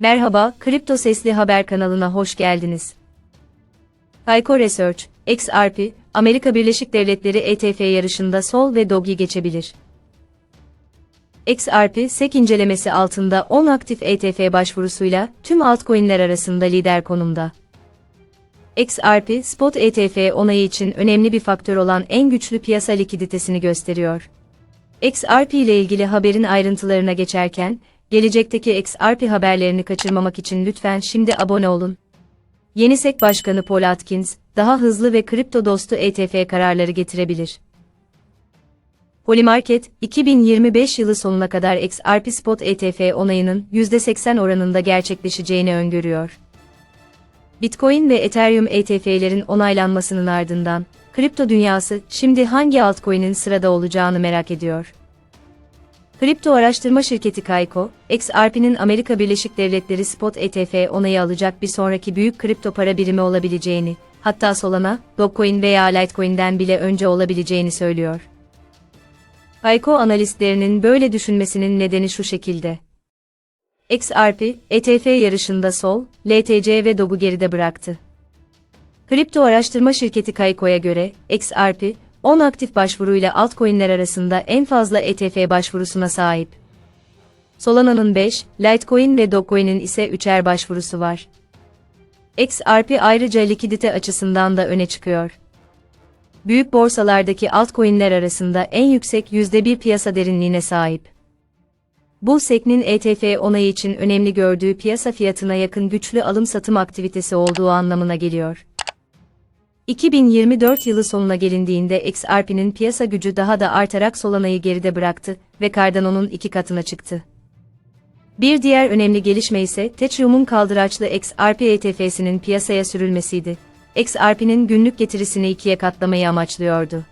Merhaba, Kripto Sesli Haber kanalına hoş geldiniz. Hayko Research, XRP, Amerika Birleşik Devletleri ETF yarışında Sol ve Dogi geçebilir. XRP, SEC incelemesi altında 10 aktif ETF başvurusuyla tüm altcoin'ler arasında lider konumda. XRP, spot ETF onayı için önemli bir faktör olan en güçlü piyasa likiditesini gösteriyor. XRP ile ilgili haberin ayrıntılarına geçerken, gelecekteki XRP haberlerini kaçırmamak için lütfen şimdi abone olun. Yeni SEC Başkanı Paul Atkins, daha hızlı ve kripto dostu ETF kararları getirebilir. Polymarket, 2025 yılı sonuna kadar XRP Spot ETF onayının %80 oranında gerçekleşeceğini öngörüyor. Bitcoin ve Ethereum ETF'lerin onaylanmasının ardından, kripto dünyası şimdi hangi altcoin'in sırada olacağını merak ediyor. Kripto araştırma şirketi Kaiko, XRP'nin Amerika Birleşik Devletleri Spot ETF onayı alacak bir sonraki büyük kripto para birimi olabileceğini, hatta Solana, Dogecoin veya Litecoin'den bile önce olabileceğini söylüyor. Kaiko analistlerinin böyle düşünmesinin nedeni şu şekilde. XRP, ETF yarışında Sol, LTC ve Doge'u geride bıraktı. Kripto araştırma şirketi Kaiko'ya göre, XRP, 10 aktif başvuruyla altcoin'ler arasında en fazla ETF başvurusuna sahip. Solana'nın 5, Litecoin ve Dogecoin'in ise 3'er başvurusu var. XRP ayrıca likidite açısından da öne çıkıyor. Büyük borsalardaki altcoin'ler arasında en yüksek %1 piyasa derinliğine sahip. Bu SEC'nin ETF onayı için önemli gördüğü piyasa fiyatına yakın güçlü alım-satım aktivitesi olduğu anlamına geliyor. 2024 yılı sonuna gelindiğinde XRP'nin piyasa gücü daha da artarak Solana'yı geride bıraktı ve Cardano'nun iki katına çıktı. Bir diğer önemli gelişme ise Ethereum'un kaldıraçlı XRP ETF'sinin piyasaya sürülmesiydi. XRP'nin günlük getirisini ikiye katlamayı amaçlıyordu.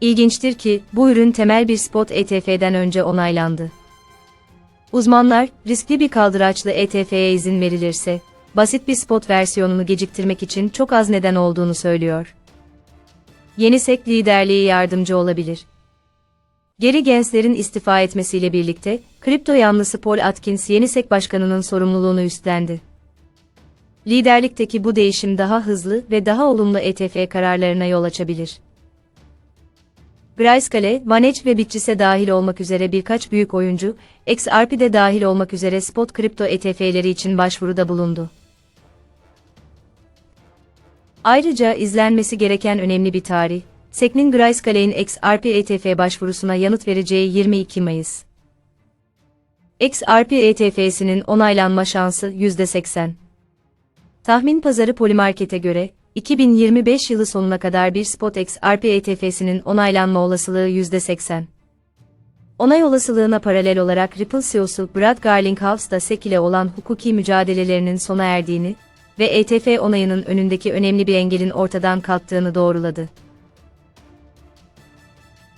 İlginçtir ki, bu ürün temel bir spot ETF'den önce onaylandı. Uzmanlar, riskli bir kaldıraçlı ETF'ye izin verilirse, basit bir spot versiyonunu geciktirmek için çok az neden olduğunu söylüyor. Yeni SEC liderliği yardımcı olabilir. Geri Gensler'in istifa etmesiyle birlikte, kripto yanlısı Paul Atkins yeni SEC başkanının sorumluluğunu üstlendi. Liderlikteki bu değişim daha hızlı ve daha olumlu ETF kararlarına yol açabilir. Grayscale, Vantage ve Bitris'e dahil olmak üzere birkaç büyük oyuncu, XRP'de dahil olmak üzere spot kripto ETF'leri için başvuruda bulundu. Ayrıca izlenmesi gereken önemli bir tarih, SEC'nin Grayscale'in XRP ETF başvurusuna yanıt vereceği 22 Mayıs. XRP ETF'sinin onaylanma şansı %80. Tahmin pazarı Polymarket'e göre, 2025 yılı sonuna kadar bir spot XRP ETF'sinin onaylanma olasılığı %80. Onay olasılığına paralel olarak Ripple CEO'su Brad Garlinghouse da SEC ile olan hukuki mücadelelerinin sona erdiğini ve ETF onayının önündeki önemli bir engelin ortadan kalktığını doğruladı.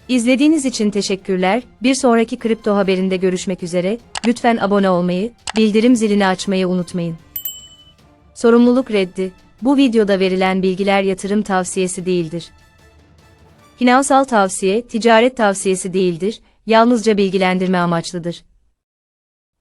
İzlediğiniz için teşekkürler. Bir sonraki kripto haberinde görüşmek üzere. Lütfen abone olmayı, bildirim zilini açmayı unutmayın. Sorumluluk reddi. Bu videoda verilen bilgiler yatırım tavsiyesi değildir. Finansal tavsiye, ticaret tavsiyesi değildir, yalnızca bilgilendirme amaçlıdır.